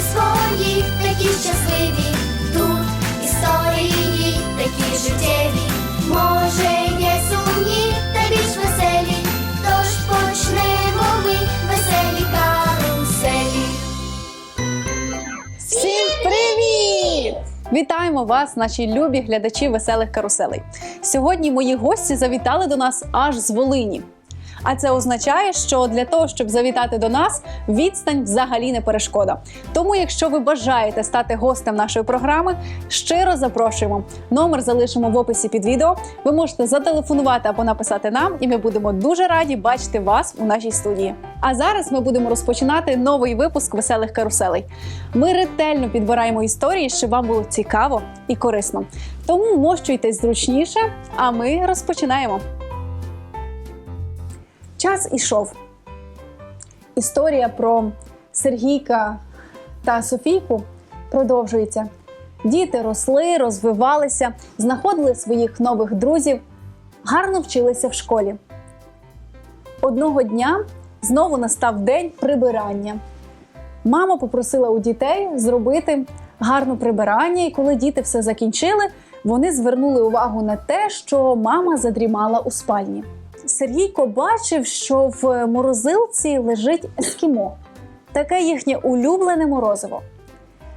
свої, такі щасливі. Тут історії такі життєві. Може, є сумні та більш веселі. Тож почнемо ми веселі каруселі. Всім привіт! Вітаємо вас, наші любі глядачі веселих каруселей. Сьогодні мої гості завітали до нас аж з Волині. А це означає, що для того, щоб завітати до нас, відстань взагалі не перешкода. Тому, якщо ви бажаєте стати гостем нашої програми, щиро запрошуємо. Номер залишимо в описі під відео. Ви можете зателефонувати або написати нам, і ми будемо дуже раді бачити вас у нашій студії. А зараз ми будемо розпочинати новий випуск веселих каруселей. Ми ретельно підбираємо історії, щоб вам було цікаво і корисно. Тому мощуйтесь зручніше, а ми розпочинаємо. Час ішов. Історія про Сергійка та Софійку продовжується. Діти росли, розвивалися, знаходили своїх нових друзів, гарно вчилися в школі. Одного дня знову настав день прибирання. Мама попросила у дітей зробити гарне прибирання, і коли діти все закінчили, вони звернули увагу на те, що мама задрімала у спальні. Сергійко бачив, що в морозилці лежить ескімо, таке їхнє улюблене морозиво.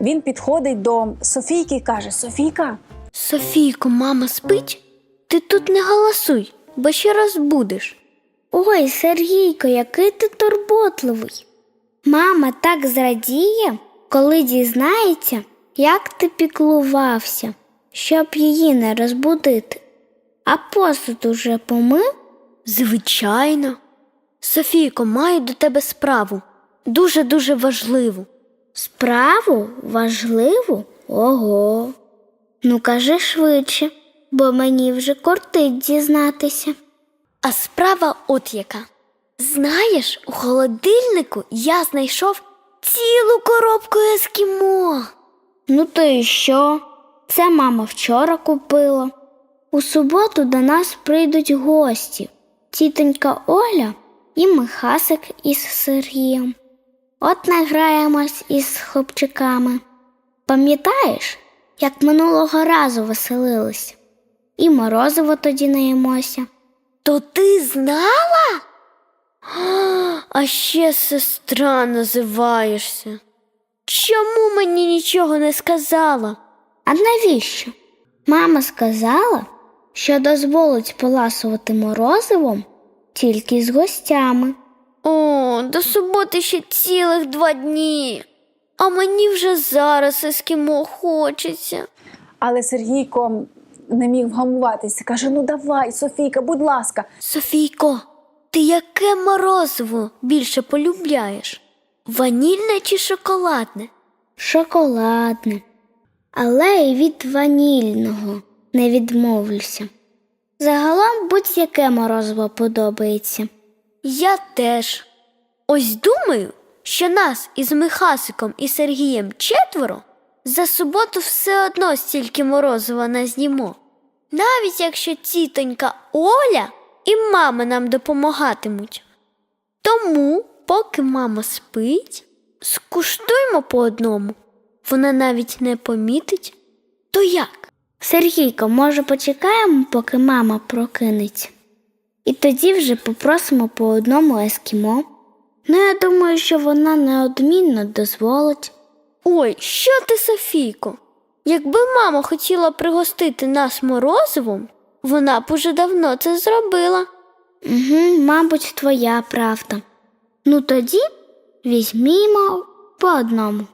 Він підходить до Софійки і каже: Софійка, Софійко, мама спить? Ти тут не голосуй, бо ще раз будеш. Ой, Сергійко, який ти турботливий. Мама так зрадіє, коли дізнається, як ти піклувався, щоб її не розбудити. А посуд уже помив? Звичайно. Софійко, маю до тебе справу. Дуже дуже важливу. Справу важливу? Ого. Ну, кажи швидше, бо мені вже кортить дізнатися. А справа от яка. Знаєш, у холодильнику я знайшов цілу коробку ескімо. Ну то і що? Це мама вчора купила. У суботу до нас прийдуть гості. Тітонька Оля і Михасик із Сергієм. От награємось із хлопчиками. Пам'ятаєш, як минулого разу веселились? І морозиво тоді наїмося. То ти знала? А ще сестра називаєшся. Чому мені нічого не сказала? А навіщо? Мама сказала, що дозволить поласувати морозивом тільки з гостями. О, до суботи ще цілих два дні. А мені вже зараз ескімо хочеться. але Сергійко не міг вгамуватися. Каже: Ну давай, Софійка, будь ласка. Софійко, ти яке морозиво більше полюбляєш? Ванільне чи шоколадне? Шоколадне. Але й від ванільного не відмовлюся. Загалом будь-яке морозиво подобається. Я теж. Ось думаю, що нас із Михасиком і Сергієм четверо за суботу все одно стільки морозива назнімо. Навіть якщо тітонька Оля і мама нам допомагатимуть. Тому, поки мама спить, скуштуємо по одному. Вона навіть не помітить. То як? Сергійко, може, почекаємо, поки мама прокинеться? І тоді вже попросимо по одному ескімо. Ну, я думаю, що вона неодмінно дозволить. Ой, що ти, Софійко? Якби мама хотіла пригостити нас морозивом, вона б уже давно це зробила. Угу, мабуть, твоя правда. Ну тоді візьмімо по одному.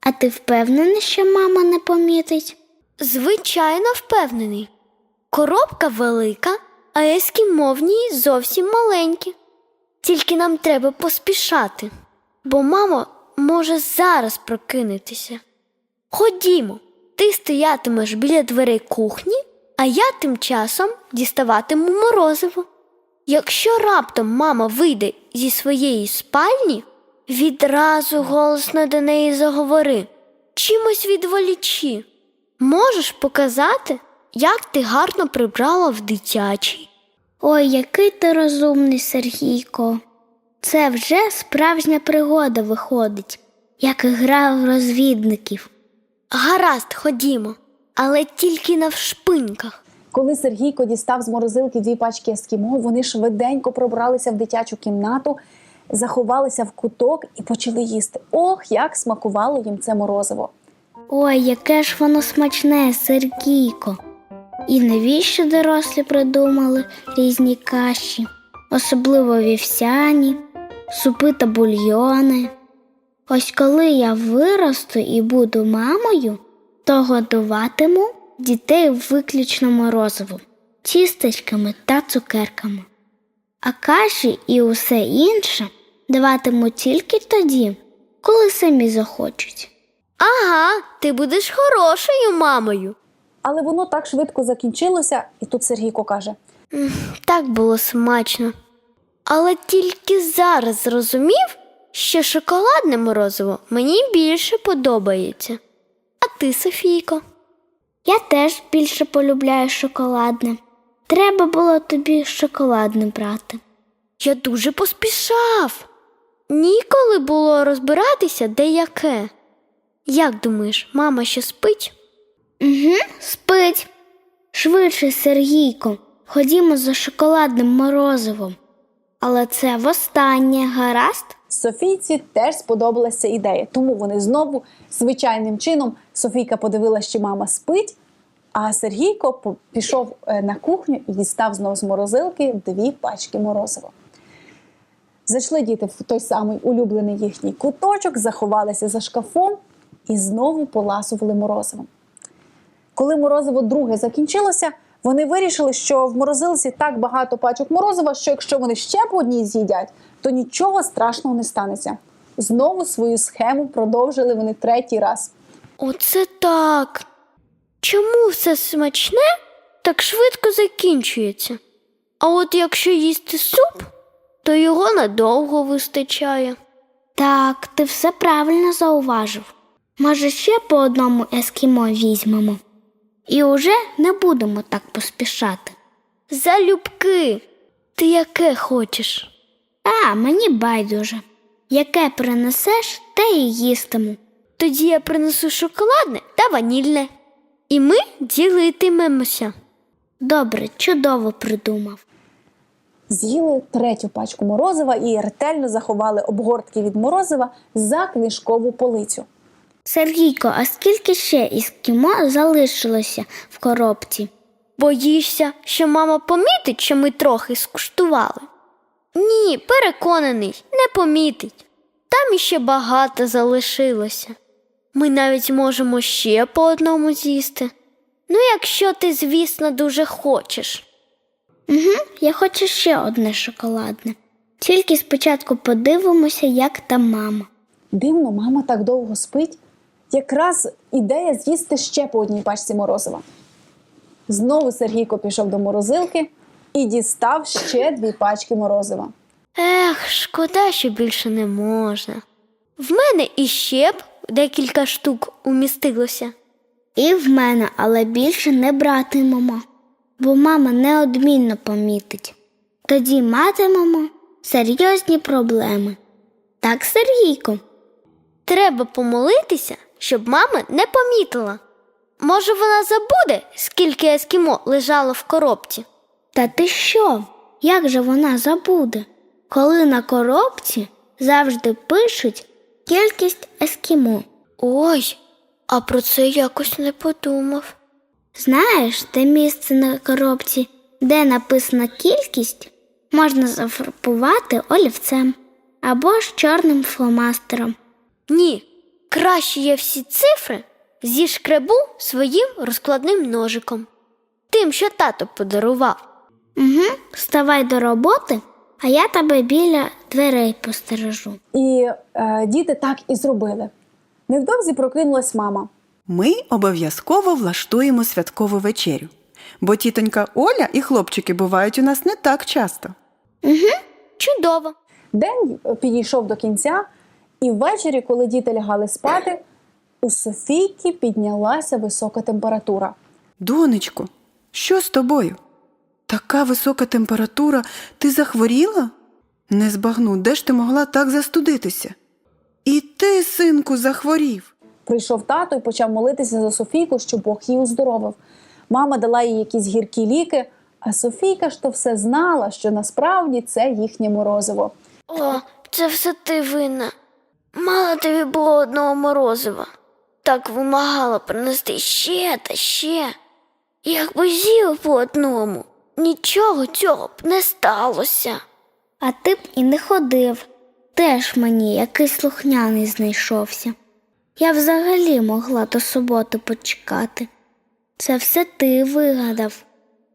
А ти впевнений, що мама не помітить? Звичайно, впевнений. Коробка велика, а ескімо зовсім маленькі. Тільки нам треба поспішати, бо мама може зараз прокинутися. Ходімо, ти стоятимеш біля дверей кухні, а я тим часом діставатиму морозиво. Якщо раптом мама вийде зі своєї спальні, відразу голосно до неї заговори, чимось відволічі. Можеш показати, як ти гарно прибрала в дитячій. Ой, який ти розумний, Сергійко. Це вже справжня пригода виходить. як гра в розвідників. Гаразд, ходімо, але тільки на вшпиньках. Коли Сергійко дістав з морозилки дві пачки ескімо, вони швиденько пробралися в дитячу кімнату, заховалися в куток і почали їсти. Ох, як смакувало їм це морозиво! Ой, яке ж воно смачне, Сергійко. І навіщо дорослі придумали різні каші, особливо вівсяні, супи та бульйони. Ось коли я виросту і буду мамою, то годуватиму дітей виключно морозивом, тістечками та цукерками. А каші і усе інше даватиму тільки тоді, коли самі захочуть. Ага, ти будеш хорошою мамою. Але воно так швидко закінчилося, і тут Сергійко каже: Так було смачно. Але тільки зараз зрозумів, що шоколадне морозиво мені більше подобається. А ти, Софійко? Я теж більше полюбляю шоколадне. Треба було тобі шоколадне брати. Я дуже поспішав. Ніколи було розбиратися де яке. Як думаєш, мама ще спить? Угу, спить. Швидше, Сергійко, ходімо за шоколадним морозивом. Але це востаннє, гаразд? Софійці теж сподобалася ідея, тому вони знову звичайним чином Софійка подивилася, що мама спить, а Сергійко пішов е, на кухню і дістав знову з морозилки дві пачки морозива. Зайшли діти в той самий улюблений їхній куточок, заховалися за шкафом і знову поласували морозивом. Коли морозиво друге закінчилося, вони вирішили, що в морозилці так багато пачок морозива, що якщо вони ще по одній з'їдять, то нічого страшного не станеться. Знову свою схему продовжили вони третій раз. Оце так. Чому все смачне так швидко закінчується? А от якщо їсти суп, то його надовго вистачає. Так, ти все правильно зауважив. Може, ще по одному ескімо візьмемо. І уже не будемо так поспішати. Залюбки, ти яке хочеш? А, мені байдуже. Яке принесеш, те і їстиму. Тоді я принесу шоколадне та ванільне. І ми ділитимемося. Добре, чудово придумав. З'їли третю пачку морозива і ретельно заховали обгортки від морозива за книжкову полицю. Сергійко, а скільки ще із кімо залишилося в коробці? Боїшся, що мама помітить, що ми трохи скуштували? Ні, переконаний, не помітить. Там іще багато залишилося. Ми навіть можемо ще по одному з'їсти. Ну, якщо ти, звісно, дуже хочеш. Угу, я хочу ще одне шоколадне. Тільки спочатку подивимося, як там мама. Дивно, мама так довго спить. Якраз ідея з'їсти ще по одній пачці морозива. Знову Сергійко пішов до морозилки і дістав ще дві пачки морозива. Ех, шкода, що більше не можна. В мене іще б декілька штук умістилося. І в мене, але більше не братимемо, бо мама неодмінно помітить. Тоді матимемо серйозні проблеми. Так, Сергійко? Треба помолитися, щоб мама не помітила. Може, вона забуде, скільки ескімо лежало в коробці. Та ти що? Як же вона забуде? Коли на коробці завжди пишуть кількість ескімо. Ой, а про це якось не подумав. Знаєш, те місце на коробці, де написана кількість, можна зафарбувати олівцем або ж чорним фломастером. Ні, краще я всі цифри зішкребу своїм розкладним ножиком. Тим, що тато подарував. Угу, вставай до роботи, а я тебе біля дверей постережу. І е, діти так і зробили. Невдовзі прокинулась мама. Ми обов'язково влаштуємо святкову вечерю, бо тітонька Оля і хлопчики бувають у нас не так часто. Чудово. День підійшов до кінця, і ввечері, коли діти лягали спати, у Софійки піднялася висока температура. Донечко, що з тобою? Така висока температура, ти захворіла? Не збагну, де ж ти могла так застудитися? І ти, синку, захворів. Прийшов тато і почав молитися за Софійку, щоб Бог її оздоровив. Мама дала їй якісь гіркі ліки, а Софійка ж то все знала, що насправді це їхнє морозиво. О, це все ти винна. Мало тобі було одного морозива. Так вимагала принести ще та ще. Якби з'їв по одному, нічого цього б не сталося. А ти б і не ходив. Теж мені якийсь слухняний знайшовся. Я взагалі могла до суботи почекати. Це все ти вигадав,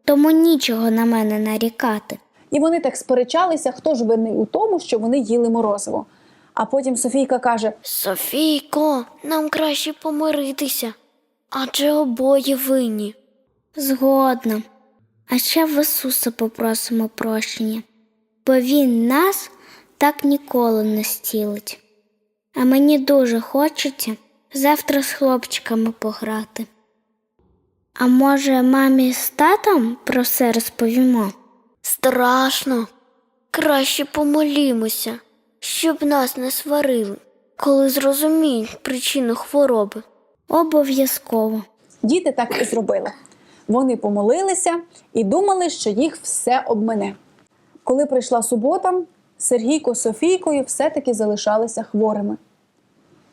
тому нічого на мене нарікати. І вони так сперечалися, хто ж винний у тому, що вони їли морозиво. А потім Софійка каже: Софійко, нам краще помиритися, адже обоє винні. Згодна. А ще в Ісуса попросимо прощення, бо Він нас так ніколи не стілить. А мені дуже хочеться завтра з хлопчиками пограти. А може, мамі з татом про все розповімо? Страшно. Краще помолімося, щоб нас не сварили, коли зрозуміють причину хвороби. Обов'язково. діти так і зробили. Вони помолилися і думали, що їх все обмине. Коли прийшла субота, Сергійко з Софійкою все-таки залишалися хворими.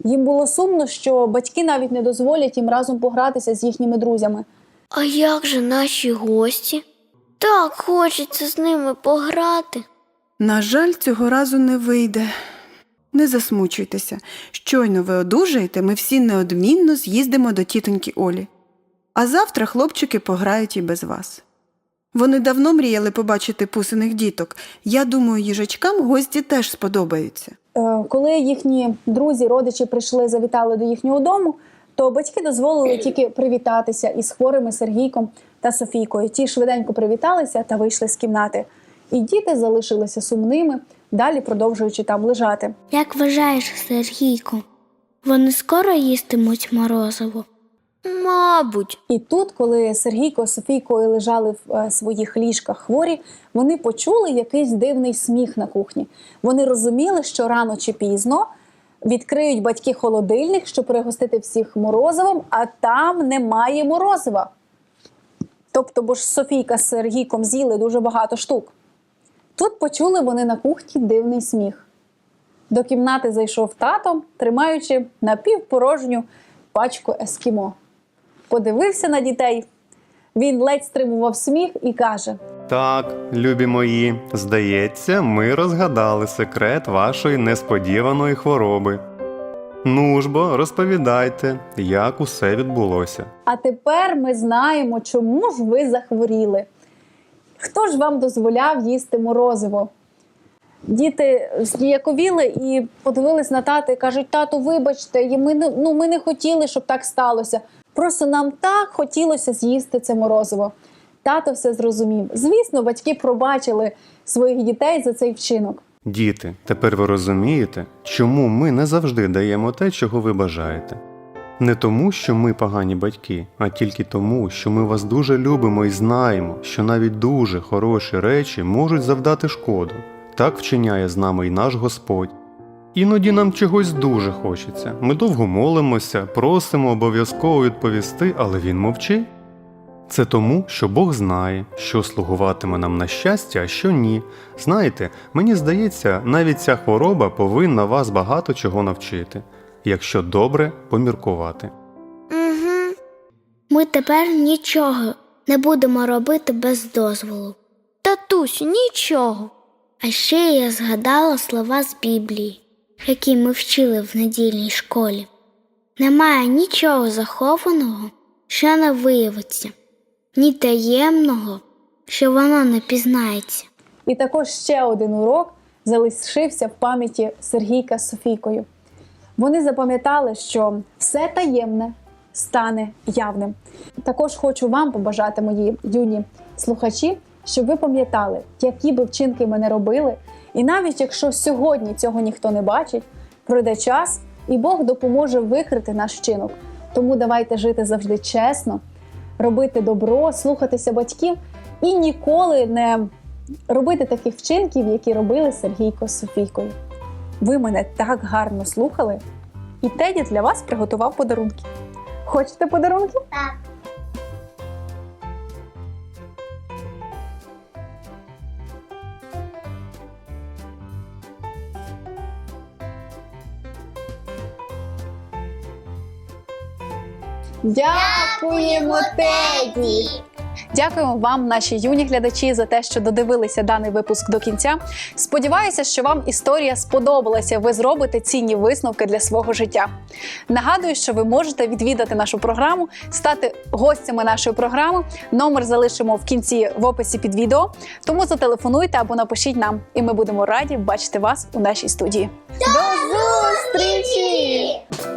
Їм було сумно, що батьки навіть не дозволять їм разом погратися з їхніми друзями. А як же наші гості? Так хочеться з ними пограти. На жаль, цього разу не вийде. Не засмучуйтеся. Щойно ви одужаєте, ми всі неодмінно з'їздимо до тітоньки Олі. А завтра хлопчики пограють і без вас. Вони давно мріяли побачити пусиних діток. Я думаю, їжачкам гості теж сподобаються. Е, Коли їхні друзі, родичі прийшли, завітали до їхнього дому, то батьки дозволили тільки привітатися із хворими Сергійком та Софійкою. Ті швиденько привіталися та вийшли з кімнати. І діти залишилися сумними, далі продовжуючи там лежати. Як вважаєш, Сергійко, вони скоро їстимуть морозиво? Мабуть. І тут, коли Сергійко з Софійкою лежали в е, своїх ліжках хворі, вони почули якийсь дивний сміх на кухні. Вони розуміли, що рано чи пізно відкриють батьки холодильник, щоб пригостити всіх морозивом, а там немає морозива. Тобто, бо ж Софійка з Сергійком з'їли дуже багато штук. Тут почули вони на кухні дивний сміх. До кімнати зайшов тато, тримаючи напівпорожню пачку ескімо. Подивився на дітей. Він ледь стримував сміх і каже: Так, любі мої, здається, ми розгадали секрет вашої несподіваної хвороби. Ну ж бо, розповідайте, як усе відбулося. А тепер ми знаємо, чому ж ви захворіли. Хто ж вам дозволяв їсти морозиво? Діти зніяковіли і подивились на тата і кажуть: тату, вибачте, ми, не- ну, ми не хотіли, щоб так сталося. Просто нам так хотілося з'їсти це морозиво. Тато все зрозумів. Звісно, батьки пробачили своїх дітей за цей вчинок. Діти, тепер ви розумієте, чому ми не завжди даємо те, чого ви бажаєте. Не тому, що ми погані батьки, а тільки тому, що ми вас дуже любимо і знаємо, що навіть дуже хороші речі можуть завдати шкоду. Так вчиняє з нами і наш Господь. Іноді нам чогось дуже хочеться. Ми довго молимося, просимо обов'язково відповісти, але він мовчить. Це тому, що Бог знає, що слугуватиме нам на щастя, а що ні. Знаєте, мені здається, навіть ця хвороба повинна вас багато чого навчити, якщо добре поміркувати. Угу. Ми тепер нічого не будемо робити без дозволу. Татусь, нічого. А ще я згадала слова з Біблії, які ми вчили в недільній школі. Немає нічого захованого, що не виявиться, ні таємного, що воно не пізнається. І також ще один урок залишився в пам'яті Сергійка з Софійкою. Вони запам'ятали, що все таємне стане явним. Також хочу вам побажати, мої юні слухачі, щоб ви пам'ятали, які би вчинки ми не робили, і навіть якщо сьогодні цього ніхто не бачить, пройде час, і Бог допоможе викрити наш вчинок. Тому давайте жити завжди чесно, робити добро, слухатися батьків і ніколи не робити таких вчинків, які робили Сергійко з Софійкою. Ви мене так гарно слухали, і Теді для вас приготував подарунки. Хочете подарунки? Так. Дякуємо, Теді! Дякуємо вам, наші юні глядачі, за те, що додивилися даний випуск до кінця. Сподіваюся, що вам історія сподобалася. Ви зробите цінні висновки для свого життя. Нагадую, що ви можете відвідати нашу програму, стати гостями нашої програми. Номер залишимо в кінці в описі під відео. Тому зателефонуйте або напишіть нам, і ми будемо раді бачити вас у нашій студії. До зустрічі!